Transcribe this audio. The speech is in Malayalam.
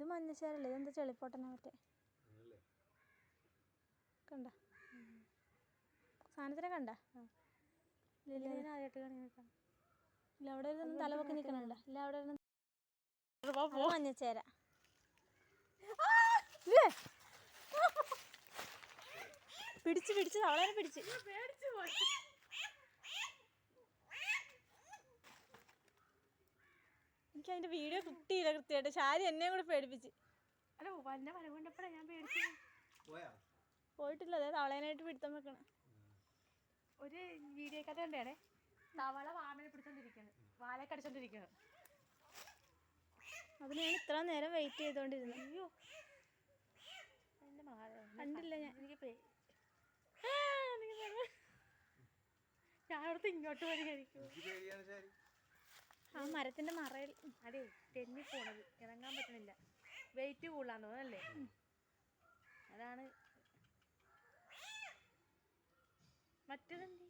ഇത് മഞ്ഞച്ചേരല്ലേ? ഇതെന്താ ചെളിപ്പോട്ടനാ മറ്റേ? കണ്ട. സാധനത്തിനെ കണ്ട? ഇല്ല അവിടെ ഇരുന്ന് തലപൊക്കി നിൽക്കണുണ്ട ഇല്ല അവിടെ ഇരുന്ന് മഞ്ഞച്ചേര? പിടിച്ച് പിടിച്ച്. അവളെ പിടിച്ച്. പേടിച്ചു പോയി. എനിക്ക് അതിന്റെ വീഡിയോ കിട്ടിയില്ല കൃത്യമായിട്ട്. ഷാരി എന്നെ കൂടെ പേടിപ്പിച്ച്. അല്ല വന്ന വരം കൊണ്ടപ്പോഴാണ് ഞാൻ പേടിച്ചു പോയാ? പോയിട്ടില്ല അതെ തവളേനായിട്ട് പിടുത്തം വെക്കണം. ഒരു വീഡിയോ കഥ കണ്ടേ തവള വാമനെ പിടിച്ചോണ്ടിരിക്കുന്നത് വാലെ കടിച്ചോണ്ടിരിക്കുന്നത് അതിന് ഞാൻ ഇത്ര നേരം വെയിറ്റ് ചെയ്തോണ്ടിരുന്നു. അയ്യോ. കണ്ടില്ല ഞാൻ. എനിക്ക് പേ ആ, എനിക്ക് പേടി. ഞാൻ അവിടുത്തെ ഇങ്ങോട്ട് വരികയായിരിക്കും. ആ മരത്തിന്റെ മറയിൽ അതെ തെന്നി പോണത്. ഇറങ്ങാൻ പറ്റണില്ല. വെയിറ്റ് കൂടുതലാന്ന് തോന്നല്ലേ അതാണ്. മറ്റേതെന്തി?